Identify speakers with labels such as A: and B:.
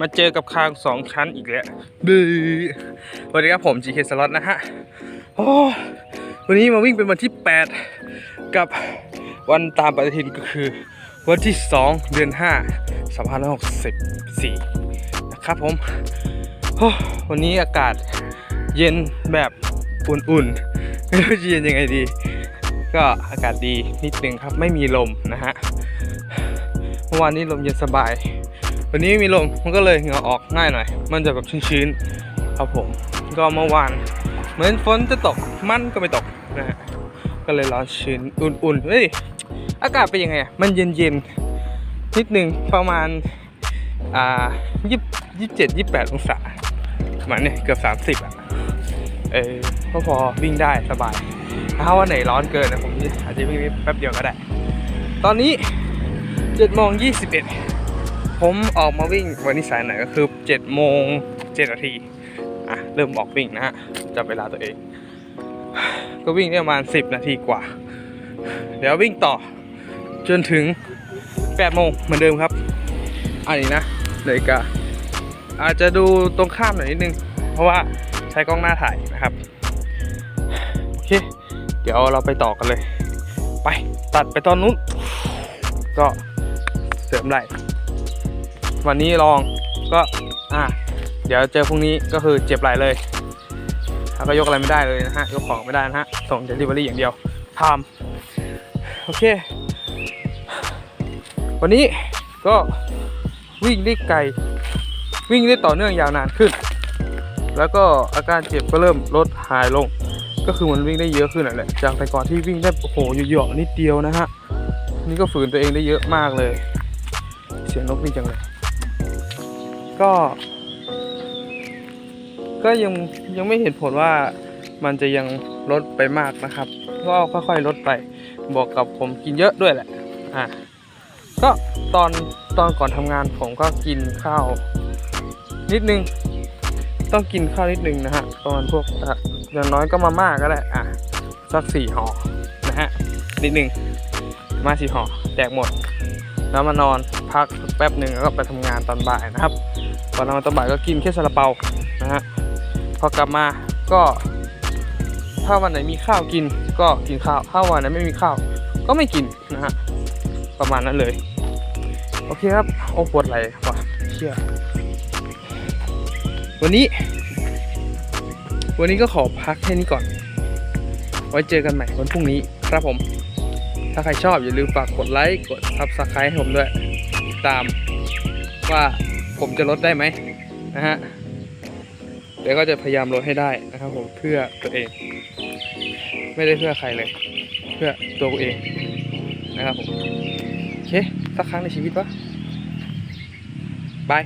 A: มาเจอกับคางสองชั้นอีกแล้วดื้อสวัสดีครับผม GK Slot นะฮะโอ้วันนี้มาวิ่งเป็นวันที่ 8 กับวันตามปฏิทินก็คือ วันที่ 2 เดือน 5 2564 นะครับผมโอ้วันนี้อากาศเย็นแบบอุ่นๆ ไม่รู้จะเย็นยังไงดี ก็อากาศดีนิดนึงครับไม่มีลมนะฮะเมื่อวานนี้ลมเย็นสบาย วันนี้มีลมมันก็เลยเหงื่อออกง่ายหน่อย มันจะแบบชื้นๆครับผมก็เมื่อวานเหมือนฝนจะตกมันก็ไม่ตกนะฮะก็เลยร้อนชื้นอุ่นๆเฮ้ยอากาศเป็นยังไงอะมันเย็นๆนิดนึงประมาณอ่ายี่ยี่เจ็ดยี่แปดองศาประมาณเนี่ยเกือบสามสิบอะเออก็พอวิ่งได้สบาย ถ้าวันไหนร้อนเกินนะผมอาจจะวิ่งแป๊บเดียวก็ได้ ตอนนี้7โมง21 ผมออกมาวิ่งวันนี้สายไหนก็คือ7โมง7นาทีอะเริ่มออกวิ่งนะฮะจับเวลาตัวเอง ก็วิ่งได้ประมาณ 10 นาทีกว่า เดี๋ยววิ่งต่อ จนถึง8โมงเหมือนเดิมครับ อันนี้นะเลยกาอาจจะดูตรงข้ามหน่อยนิดนึง เพราะว่าใช้กล้องหน้าถ่ายนะครับโอเคเดี๋ยวเราไปต่อกันเลย ไปตัดไปตอนนู้น ก็เสริมไหล่ วันนี้ลองก็อะเดี๋ยวเจอพรุ่งนี้ก็คือเจ็บไหลเลยแล้วก็ยกอะไรไม่ได้เลยนะฮะยกของไม่ได้นะฮะส่งเดลิเวอรี่อย่างเดียวทำโอเค วันนี้ก็วิ่งได้ไกลวิ่งได้ต่อเนื่องยาวนานขึ้น แล้วก็อาการเจ็บก็เริ่มลดหายลง ก็คือมันวิ่งได้เยอะขึ้นนั่นแหละจากแต่ก่อนที่วิ่งได้โอ้โหเหยาะนิดเดียวนะฮะนี่ก็ฝืนตัวเองได้เยอะมากเลย เสียงนกนี่จังเลย ก็ ก็ยังยังไม่เห็นผลว่ามันจะยังลดไปมากนะครับ ก็ค่อยๆลดไปบอกกับผมกินเยอะด้วยแหละ อะ ก็ตอนตอนก่อนทำงานผมก็กินข้าว นิดนึง ต้องกินข้าวนิดนึงนะฮะประมาณพวกอย่างน้อยก็มาม่าก็ได้อะสักสี่ห่อนะฮะนิดนึงมาสี่ห่อแจกหมด แล้วมานอน พักแป๊บหนึ่งแล้วก็ไปทำงานตอนบ่ายนะครับก่อนนอนตอนบ่ายก็กินแค่ซาลาเปานะฮะพอกลับมาก็ ถ้าวันไหนมีข้าวกินก็กินข้าวถ้าวันไหนไม่มีข้าว ก็ไม่กินนะฮะประมาณนั้นเลยโอเคครับโอ้ปวดไหล่ว่ะเชี่ยวันนี้ วันนี้ก็ขอพักแค่นี้ก่อน ไว้เจอกันใหม่วันพรุ่งนี้ครับผม ถ้าใครชอบอย่าลืมฝากกดไลค์ กด subscribe ให้ผมด้วยติด ตามว่าผมจะลดได้ไหมนะฮะเดี๋ยวก็จะพยายามลดให้ได้นะครับผมเพื่อตัวเอง ไม่ได้เพื่อใครเลย เพื่อตัวกูเองนะครับผมโอเคสักครั้งในชีวิตวะบาย